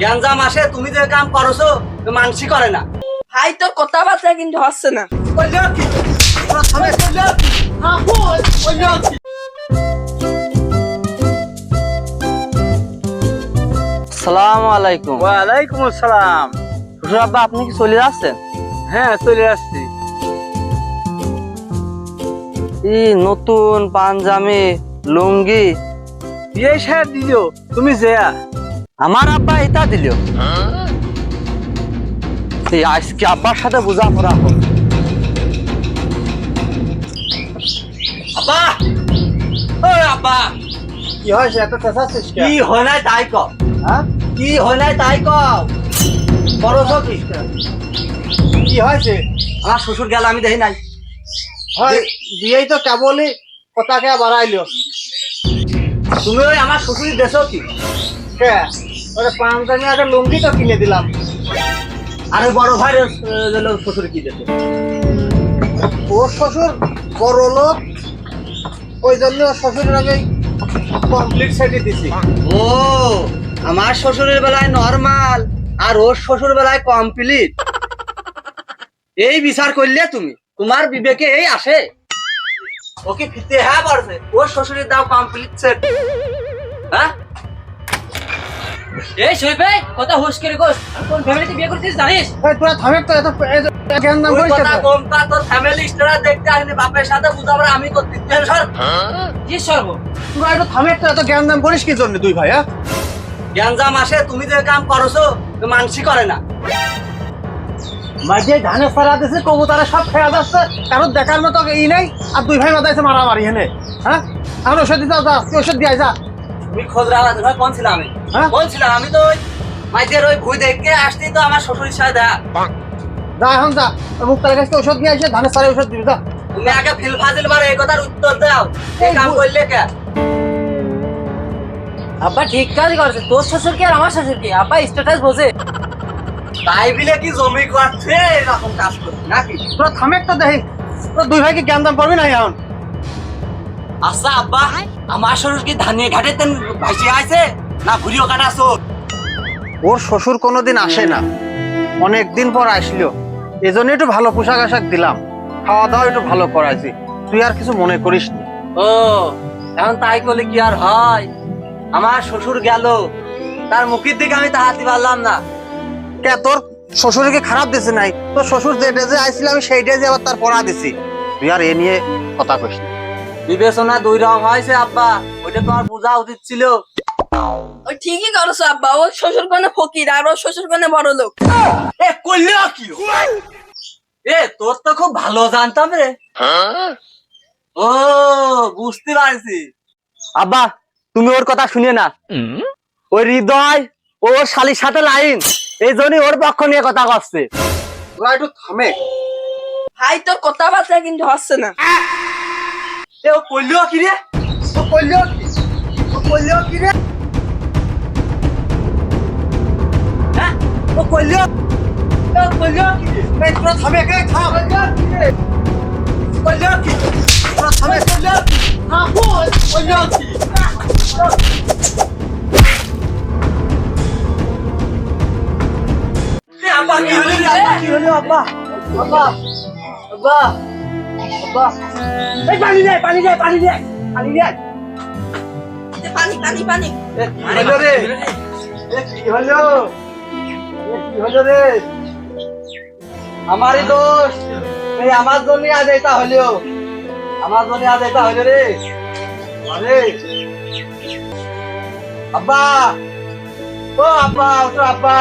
গ্যাঞ্জাম আসে তুমি যে কাম করছ মানসি করে না। ভাই তোর কথাবার্তা কিন্তু হচ্ছে না। সালাম আলাইকুম। ওয়ালাইকুম আসসালাম। আব্বা আপনি কি চলে যাচ্ছেন? হ্যাঁ চলে আসছি। ই নতুন পাঞ্জাবি লুঙ্গি। বিয়ে সার দিও তুমি যেয়া? আমার আব্বা এটা দিল আজকে আব্বার সাথে বোঝা পড়া হোক। আব্বা! ও আব্বা! কি হয়েছে? এত চেঁচাচ্ছিস কি হয় নাই তাই ক হ্যাঁ? কি হয় নাই তাই ক করছ কি? কি হয়েছে? আমার শ্বশুর গেল আমি দেখি নাই। হয় দিয়েই তো কেবলই কথাকে বাড়াইলো। তুমি ওই আমার শ্বশুর দেছো কি? ওরে পাঞ্জাবি একটা লুঙ্গি তো কিনে দিলাম। আর বড় ভাই শ্বশুর কি দেছো ওর শ্বশুর বড় লোক ওই জন্য শ্বশুরের আগে কমপ্লিট সেটি দিছি। ও আমার শ্বশুরের বেলায় নরমাল আর ওর শ্বশুর বেলায় কমপ্লিট এই বিচার করলে তুমি তোমার বিবেকে এই আসে। ওকে ফিতে হ্যাঁ পারছে ওর শ্বশুরের দাও কমপ্লিট সেট হ্যাঁ? এই শৈবে কথা হুশ করে কোস। কোন ফ্যামিলিতে বিয়ে করছিস জানিস? এই তোরা থামেক তো এত এত জ্ঞান নাম করিস কথা কেন? কমতা তোর ফ্যামিলি স্টোরা দেখতে আসলে বাপের সাথে বুঝাবার আমি করতে সর। কি সর্ব তোরা একটু থামেক তো এত জ্ঞান নাম করিস কি জন্য তুই ভাই হ্যাঁ? গ্যাঞ্জাম আসে তুমি যে কাম করছ মানসি করে না। মাঝে ধানে সারা দিছে কবুতরে সব খেয়া যাচ্ছে কারণ দেখার মতো ই নাই আর দুই ভাই মাথাইছে মারামারি হেনে হ্যাঁ? এখন ওষুধ দিতে যা ওষুধ দিয়ে যা। তুমি খোঁজ রাখা দেখা কোন ছিলাম আমি? হ্যাঁ? কোন ছিলাম? আমি তো ওই ওই ভুই দেখে আসতেই তো আমার শ্বশুরের সাথে দেখা যা এখন যা। মুখ কাছে ওষুধ নিয়ে আসে ধানের সারে ওষুধ দিবি যা। তুমি আগে ফিল ফাজিল এই কথার উত্তর দাও। এই কাম করলে কে? আব্বা ঠিক কাজ করছে। তোর শ্বশুর কি আর আমার শ্বশুর কি? আব্বা স্ট্যাটাস বোঝে। তাই বিলে কি জমি করছে এরকম কাজ করছে নাকি? তোরা থামেক তো দেখি। তোর দুই ভাইকে জ্ঞান দাম পারবি না এখন? আচ্ছা আব্বা আমার শ্বশুর কি ধানিয়ে ঘাটে তেন ভাসি আছে না ঘুরিও কাটাছো ওর শ্বশুর কোনোদিন আসে না। অনেক দিন পর আসলো। এজন্য একটু ভালো পোশাক আশাক দিলাম। খাওয়া দাওয়া একটু ভালো করাইছি। তুই আর কিছু মনে করিস না। ও এখন তাই করলে কি আর হয়? আমার শ্বশুর গেল। তার মুখের দিকে আমি তাহাতি পারলাম না। কে তোর শ্বশুরকে খারাপ দিছে নাই? তোর শ্বশুর যেটা যে আইছিল আমি সেইটাই যে আবার তার পড়া দিছি। তুই আর এ নিয়ে কথা কইস না। বিবেচনা দুই রং হয়েছে আব্বা। ওইটা তোমার বোঝা উচিত ছিল ঠিকই করছ আব্বা। ওর শ্বশুর কোনে ফকির আর ওর শ্বশুর কোনে বড় লোক। এ করলে কি এ তোর তো খুব ভালো জানতাম রে। ও বুঝতে পারছি। আব্বা তুমি ওর কথা শুনে না। ওই হৃদয় ও ওর শালির সাথে লাইন এই জন্যই ওর পক্ষ নিয়ে কথা করছে একটু থামে। ভাই তোর কথা কথাবার্তা কিন্তু হচ্ছে না। এ ও করলেও কি রে তো কইলো কি তো কইলো কি রে হ্যাঁ ও করলেও ও করলেও কি রে এই তোরা থামে কে থাম করলেও কি তোরা থামে করলেও কি করলেও কি এ আব্বা কি হলো রে আব্বা কি হলো আব্বা আব্বা আব্বা আব্বা এই পানি দে পানি দে পানি দে পানি দে। পানি পানি পানি। এ রে? কি হলো? কি হলো রে? আমারই দোষ। এই আমার জন্য আজ এটা হলো। আমার জন্য আজ এটা হলো রে। আরে। আব্বা। ও আব্বা ও আব্বা।